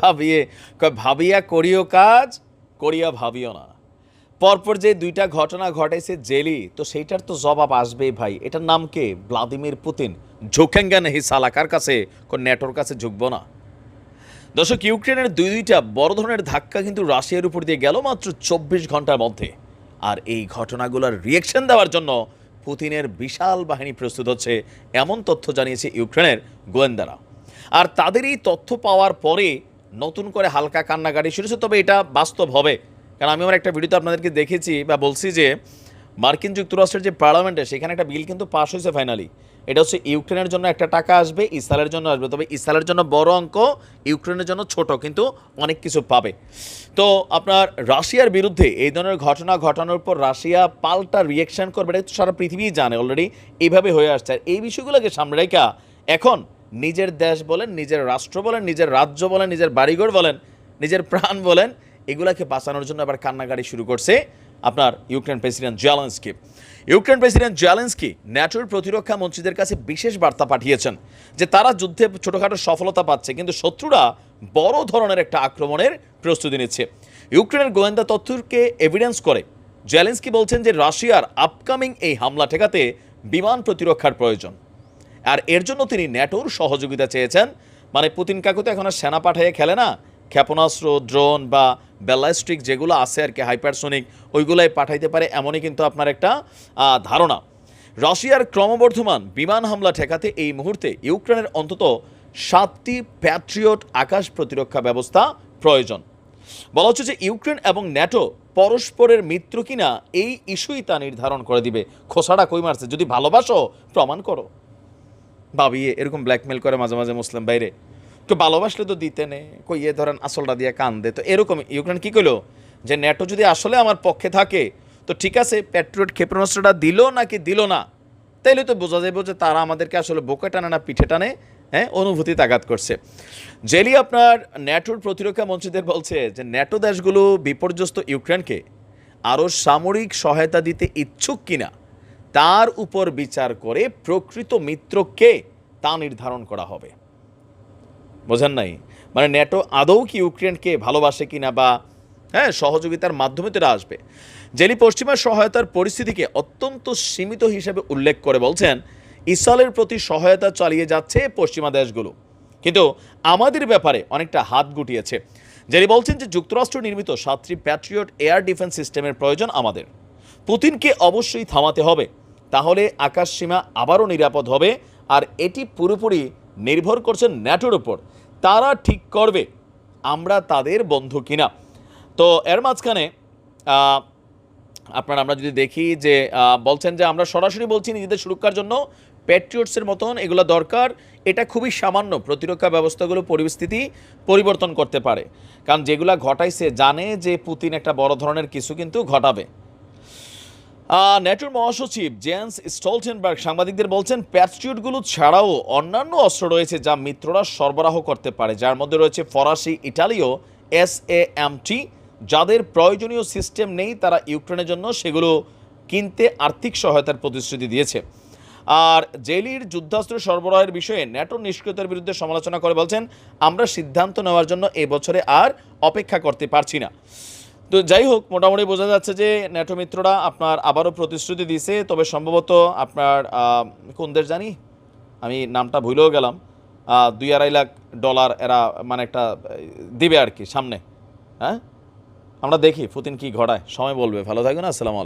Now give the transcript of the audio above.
ভাবিয়ে, কয়, ভাবিয়া করিও কাজ, করিয়া ভাবিও না। পরপর যে দুইটা ঘটনা ঘটেছে জেলি, তো সেইটার তো জবাব আসবেই ভাই। এটার নাম কে? Vladimir Putin. ঝোঁকেঙ্গা নেহি সালাকার কাছে? কোন নেটোর কাছে ঝুঁকবো না। দর্শক, ইউক্রেনের দুই দুইটা বড় ধরনের ধাক্কা কিন্তু রাশিয়ার উপর দিয়ে গেল মাত্র চব্বিশ ঘণ্টার মধ্যে। আর এই ঘটনাগুলোর রিয়েকশন দেওয়ার জন্য পুতিনের বিশাল বাহিনী প্রস্তুত হচ্ছে, এমন তথ্য জানিয়েছে ইউক্রেনের গোয়েন্দারা। আর তাদের এই তথ্য পাওয়ার পরে নতুন করে হালকা কান্নাকাটি শুরু হয়েছে, তবে এটা বাস্তব হবে। কারণ আমি আমার একটা ভিডিওতে আপনাদেরকে দেখেছি বা বলছি যে মার্কিন যুক্তরাষ্ট্রের যে পার্লামেন্টে সেখানে একটা বিল কিন্তু পাশ হয়েছে ফাইনালি এটা হচ্ছে ইউক্রেনের জন্য একটা টাকা আসবে ইসরায়েলের জন্য আসবে। তবে ইসরায়েলের জন্য বড় অঙ্ক ইউক্রেনের জন্য ছোট কিন্তু অনেক কিছু পাবে। তো আপনার রাশিয়ার বিরুদ্ধে এই ধরনের ঘটনা ঘটানোর পর রাশিয়া পাল্টা রিয়েকশন করবে এটা সারা পৃথিবী জানে অলরেডি এইভাবে হয়ে আসছে। আর এই বিষয়গুলোকে সামনে রেখা এখন নিজের দেশ বলেন, নিজের রাষ্ট্র বলেন, নিজের রাজ্য বলেন, নিজের বাড়িঘর বলেন, নিজের প্রাণ বলেন, এগুলাকে বাঁচানোর জন্য আবার কান্নাকাটি শুরু করছে আপনার Ukraine president Zelensky. Ukraine president Zelensky ন্যাটোর প্রতিরক্ষা মন্ত্রীদের কাছে বিশেষ বার্তা পাঠিয়েছেন যে তারা যুদ্ধে ছোটোখাটো সফলতা পাচ্ছে, কিন্তু শত্রুরা বড় ধরনের একটা আক্রমণের প্রস্তুতি নিচ্ছে। ইউক্রেনের গোয়েন্দা তথ্যকে এভিডেন্স করে জেলেন্সকি বলছেন যে রাশিয়ার আপকামিং এই হামলা ঠেকাতে বিমান প্রতিরক্ষার প্রয়োজন। আর এর জন্য তিনি ন্যাটোর সহযোগিতা চেয়েছেন। মানে পুতিন কাকু তো এখন আর সেনা পাঠাইয়ে খেলে না। ক্ষেপণাস্ত্র, ড্রোন বা ব্যালাস্টিক যেগুলো আছে আর কি, হাইপারসোনিক, ওইগুলাই পাঠাইতে পারে এমনই কিন্তু আপনার একটা ধারণা। রাশিয়ার ক্রমবর্ধমান বিমান হামলা ঠেকাতে এই মুহূর্তে ইউক্রেনের অন্তত সাতটি প্যাট্রিয়ট আকাশ প্রতিরক্ষা ব্যবস্থা প্রয়োজন। বলা হচ্ছে যে ইউক্রেন এবং ন্যাটো পরস্পরের মিত্র কিনা এই ইস্যুই তা নির্ধারণ করে দিবে। খোসাটা কই মারছে? যদি ভালোবাসো, প্রমাণ করো। ভাবিয়ে এরকম ব্ল্যাকমেল করে মাঝে মাঝে মুসলিম বাইরে তো ভালোবাসলে তো দিতে নে। কই এ ধরেন আসলটা দিয়ে কান দে। তো এরকম ইউক্রেন কী করল যে ন্যাটো যদি আসলে আমার পক্ষে থাকে, তো ঠিক আছে প্যাট্রিয়ট ক্ষেপণাস্ত্রটা দিল নাকি দিল না? তাইলে তো বোঝা যাবে যে তারা আমাদেরকে আসলে বুকে টানে না, পিঠে টানে হ্যাঁ অনুভূতি তাগাত করছে। জেলি আপনার ন্যাটোর প্রতিরক্ষা মন্ত্রীদের বলছে যে ন্যাটো দেশগুলো বিপর্যস্ত ইউক্রেনকে আরও সামরিক সহায়তা দিতে ইচ্ছুক কিনা? তার উপর বিচার করে প্রকৃত মিত্র কে তা নির্ধারণ করা হবে। বোঝেন নাই? মানে ন্যাটো আদৌ কি ইউক্রেনকে ভালোবাসে কিনা বা হ্যাঁ সহযোগিতার মাধ্যমে তারা আসবে। জেলি পশ্চিমা সহায়তার পরিস্থিতিকে অত্যন্ত সীমিত হিসেবে উল্লেখ করে বলছেন, ইসরায়েলের প্রতি সহায়তা চালিয়ে যাচ্ছে পশ্চিমা দেশগুলো। কিন্তু আমাদের ব্যাপারে অনেকটা হাত গুটিয়েছে। জেলি বলছেন যে যুক্তরাষ্ট্র নির্মিত সাতটি প্যাট্রিয়ট এয়ার ডিফেন্স সিস্টেমের প্রয়োজন আমাদের। পুতিনকে অবশ্যই থামাতে হবে। তাহলে আকাশ সীমা আবারও নিরাপদ হবে, আর এটি পুরোপুরি নির্ভর করছে ন্যাটোর উপর। তারা ঠিক করবে আমরা তাদের বন্ধু কিনা। তো এর মাঝখানে আপনার আমরা যদি দেখি যে বলছেন যে আমরা সরাসরি বলছি নিজেদের সুরক্ষার জন্য প্যাট্রিয়টসের মতন এগুলো দরকার, এটা খুবই সামান্য প্রতিরক্ষা ব্যবস্থাগুলো, পরিস্থিতি পরিবর্তন করতে পারে। কারণ যেগুলা ঘটাইছে, জানে যে পুতিন একটা বড় ধরনের কিছু কিন্তু ঘটাবে। ন্যাটোর মহাসচিব জেন্স স্টলটেনবার্গ সাংবাদিকদের বলছেন, প্যাট্রিয়টগুলো ছাড়াও অন্যান্য অস্ত্র রয়েছে যা মিত্ররা সরবরাহ করতে পারে। যার মধ্যে রয়েছে ফরাসি, ইটালীয় এস এ এমটি যাদের প্রয়োজনীয় সিস্টেম নেই, তারা ইউক্রেনের জন্য সেগুলো কিনতে আর্থিক সহায়তার প্রতিশ্রুতি দিয়েছে। আর জেলির যুদ্ধাস্ত্র সরবরাহের বিষয়ে ন্যাটোর নিষ্ক্রিয়তার বিরুদ্ধে সমালোচনা করে বলছেন, আমরা সিদ্ধান্ত নেওয়ার জন্য এবছরে আর অপেক্ষা করতে পারছি না। তো যাই হোক, মোটামুটি বোঝা যাচ্ছে যে ন্যাটো মিত্ররা আপনার আবারও প্রতিশ্রুতি দিছে তবে সম্ভবত আপনার কোন দেশ জানি? আমি নামটা ভুলেও গেলাম। দুই আড়াই লাখ ডলার এরা মানে একটা দিবে আর কি, সামনে। হ্যাঁ? আমরা দেখি, পুতিন কি ঘটায়। সময় বলবে। ভালো থাকবেন, আসসালামু আলাইকুম।